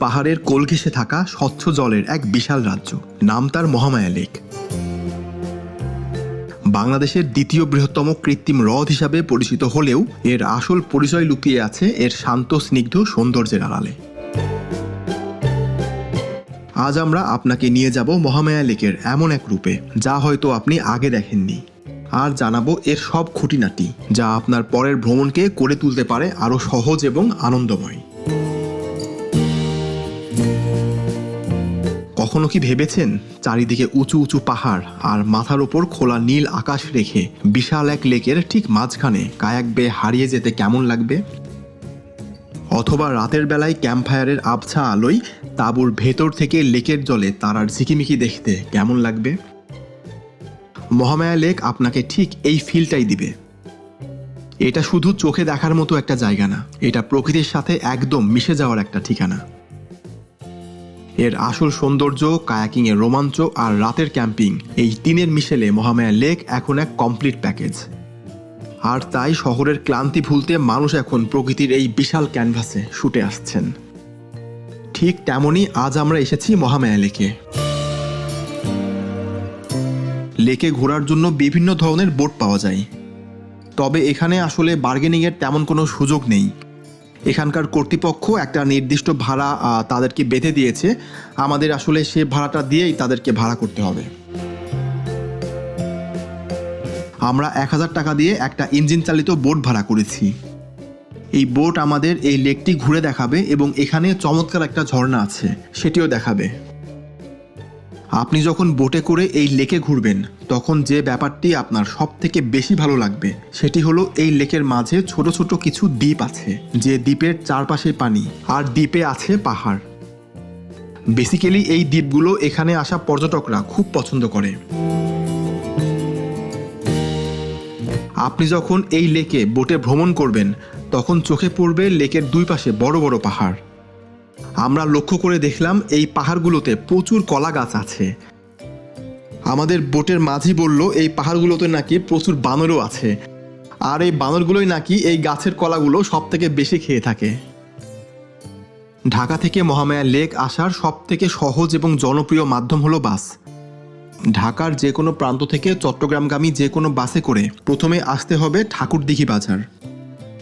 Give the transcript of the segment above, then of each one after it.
পাহাড়ের কোল থাকা স্বচ্ছ জলের এক বিশাল রাজ্য। নাম তার মহামায়া লেক। বাংলাদেশের দ্বিতীয় বৃহত্তম কৃত্রিম হ্রদ হিসাবে পরিচিত হলেও এর আসল পরিচয় লুকিয়ে আছে এর শান্ত, স্নিগ্ধ সৌন্দর্যের আড়ালে। আজ আমরা আপনাকে নিয়ে যাব মহামায়া লেকের এমন এক রূপে, যা হয়তো আপনি আগে দেখেননি। আর জানাব এর সব খুঁটিনাটি, যা আপনার পরের ভ্রমণকে করে তুলতে পারে আরও সহজ এবং আনন্দময়। কখনো কি ভেবেছেন? চারিদিকে উঁচু উঁচু পাহাড় আর মাথার ওপর খোলা নীল আকাশ রেখে বিশাল এক লেকের ঠিক মাঝখানে কায়াক বেয়ে হারিয়ে যেতে কেমন লাগবে? অথবা রাতের বেলায় ক্যাম্পফায়ারের আবছা আলোয় তাঁবুর ভেতর থেকে লেকের জলে তারার ঝিকিমিকি দেখতে কেমন লাগবে? মহামায়া লেক আপনাকে ঠিক এই ফিলটাই দিবে। এটা শুধু চোখে দেখার মতো একটা জায়গা না, এটা প্রকৃতির সাথে একদম মিশে যাওয়ার একটা ঠিকানা। এর আসল সৌন্দর্য কায়াকিং এর রোমাঞ্চ আর রাতের ক্যাম্পিং। এই তিনের মিশেলে মহামায়া লেক এখন এক কমপ্লিট প্যাকেজ। আর তাই শহরের ক্লান্তি ভুলতে মানুষ এখন প্রকৃতির এই বিশাল ক্যানভাসে শুটে আসছেন। ঠিক তেমনই আজ আমরা এসেছি মহামায়া লেকে। লেকে ঘোরার জন্য বিভিন্ন ধরনের বোট পাওয়া যায়। তবে এখানে আসলে বার্গেনিংয়ের তেমন কোনো সুযোগ নেই। এখানকার কর্তৃপক্ষ একটা নির্দিষ্ট ভাড়া তাদেরকে বেঁধে দিয়েছে। আমাদের আসলে সে ভাড়াটা দিয়েই তাদেরকে ভাড়া করতে হবে। আমরা এক হাজার টাকা দিয়ে একটা ইঞ্জিন চালিত বোট ভাড়া করেছি। এই বোট আমাদের এই লেকটি ঘুরে দেখাবে এবং এখানে চমৎকার একটা ঝর্ণা আছে, সেটিও দেখাবে। আপনি যখন বোটে করে এই লেকে ঘুরবেন, তখন যে ব্যাপারটি আপনার সব থেকে বেশি ভালো লাগবে, সেটি হলো এই লেকের মাঝে ছোট ছোট কিছু দ্বীপ আছে, যে দ্বীপের চারপাশে পানি, আর দ্বীপে আছে পাহাড়। বেসিক্যালি এই দ্বীপগুলো এখানে আসা পর্যটকরা খুব পছন্দ করে। আপনি যখন এই লেকে বোটে ভ্রমণ করবেন, তখন চোখে পড়বে লেকের দুই পাশে বড় বড় পাহাড়। আমরা লক্ষ্য করে দেখলাম এই পাহাড়গুলোতে প্রচুর কলা গাছ আছে। আমাদের বোটের মাঝি বলল, এই পাহাড়গুলোতে নাকি প্রচুর বানরও আছে। আর এই বানরগুলোই নাকি এই গাছের কলাগুলো সব থেকে বেশি খেয়ে থাকে। ঢাকা থেকে মহামায়া লেক আসার সব থেকে সহজ এবং জনপ্রিয় মাধ্যম হলো বাস। ঢাকার যে কোনো প্রান্ত থেকে চট্টগ্রামগামী যে কোনো বাসে করে প্রথমে আসতে হবে ঠাকুরদিঘি বাজার।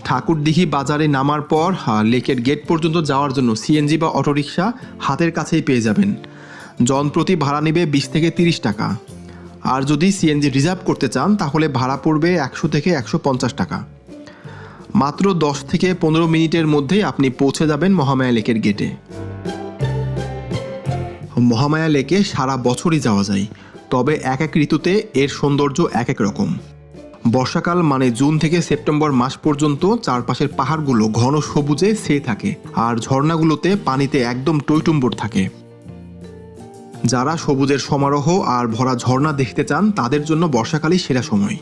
ঠাকুরদিঘি বাজারে নামার পর লেকের গেট পর্যন্ত যাওয়ার জন্য সিএনজি বা অটোরিকশা হাতের কাছেই পেয়ে যাবেন। জনপ্রতি ভাড়া নেবে বিশ থেকে তিরিশ টাকা। আর যদি সিএনজি রিজার্ভ করতে চান, তাহলে ভাড়া পড়বে একশো থেকে একশো পঞ্চাশ টাকা। মাত্র দশ থেকে পনেরো মিনিটের মধ্যেই আপনি পৌঁছে যাবেন মহামায়া লেকের গেটে। মহামায়া লেকে সারা বছরই যাওয়া যায়। তবে এক এক ঋতুতে এর সৌন্দর্য এক এক রকম। বর্ষাকাল মানে জুন থেকে সেপ্টেম্বর মাস পর্যন্ত চারপাশের পাহাড়গুলো ঘন সবুজে ছেয়ে থাকে আর ঝর্ণাগুলোতে পানিতে একদম টইটুম্বর থাকে। যারা সবুজের সমারোহ আর ভরা ঝর্ণা দেখতে চান, তাদের জন্য বর্ষাকালই সেরা সময়।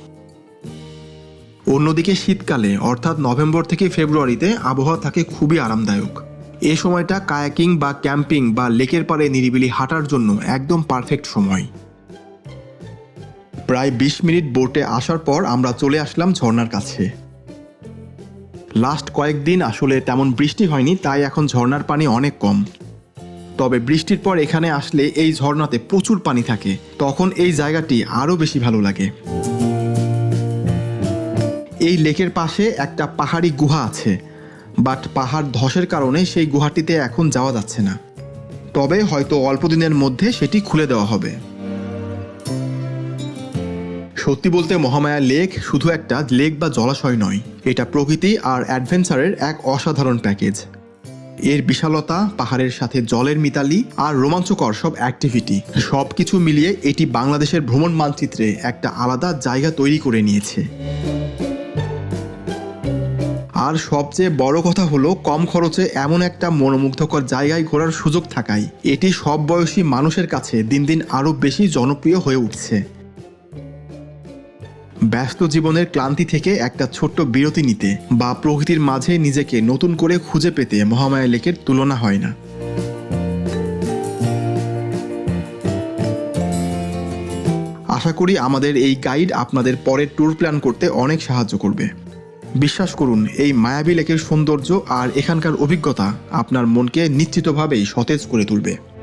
অন্যদিকে শীতকালে, অর্থাৎ নভেম্বর থেকে ফেব্রুয়ারিতে, আবহাওয়া থাকে খুবই আরামদায়ক। এ সময়টা কায়াকিং বা ক্যাম্পিং বা লেকের পাড়ে নিরিবিলি হাঁটার জন্য একদম পারফেক্ট সময়। প্রায় বিশ মিনিট বোটে আসার পর আমরা চলে আসলাম ঝর্ণার কাছে। লাস্ট কয়েকদিন আসলে তেমন বৃষ্টি হয়নি, তাই এখন ঝর্ণার পানি অনেক কম। তবে বৃষ্টির পর এখানে আসলে এই ঝর্ণাতে প্রচুর পানি থাকে, তখন এই জায়গাটি আরও বেশি ভালো লাগে। এই লেকের পাশে একটা পাহাড়ি গুহা আছে, বাট পাহাড় ধসের কারণে সেই গুহাটিতে এখন যাওয়া যাচ্ছে না। তবে হয়তো অল্প দিনের মধ্যে সেটি খুলে দেওয়া হবে। সত্যি বলতে মহামায়া লেক শুধু একটা লেক বা জলাশয় নয়। এটা প্রকৃতি আর অ্যাডভেঞ্চারের এক অসাধারণ প্যাকেজ। এর বিশালতা, পাহাড়ের সাথে জলের মিতালি আর রোমাঞ্চকর সব অ্যাক্টিভিটি সব কিছু মিলিয়ে এটি বাংলাদেশের ভ্রমণ মানচিত্রে একটা আলাদা জায়গা তৈরি করে নিয়েছে। আর সবচেয়ে বড় কথা হলো, কম খরচে এমন একটা মনোমুগ্ধকর জায়গায় ঘোরার সুযোগ থাকায়, এটি সব বয়সী মানুষের কাছে দিন দিন আরও বেশি জনপ্রিয় হয়ে উঠছে। ব্যস্ত জীবনের ক্লান্তি থেকে একটা ছোট্ট বিরতি নিতে বা প্রকৃতির মাঝে নিজেকে নতুন করে খুঁজে পেতে মহামায়া লেকের তুলনা হয় না। আশা করি আমাদের এই গাইড আপনাদের পরের ট্যুর প্ল্যান করতে অনেক সাহায্য করবে। বিশ্বাস করুন, এই মায়াবী লেকের সৌন্দর্য আর এখানকার অভিজ্ঞতা আপনার মনকে নিশ্চিতভাবেই সতেজ করে তুলবে।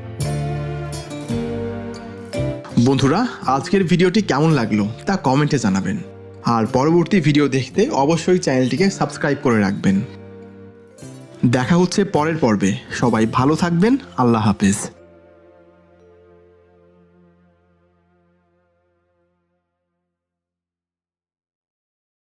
বন্ধুরা, আজকের ভিডিওটি কেমন লাগল তা কমেন্টে জানাবেন। আর পরবর্তী ভিডিও দেখতে অবশ্যই চ্যানেলটিকে সাবস্ক্রাইব করে রাখবেন। দেখা হচ্ছে পরের পর্বে। সবাই ভালো থাকবেন। আল্লাহ হাফেজ।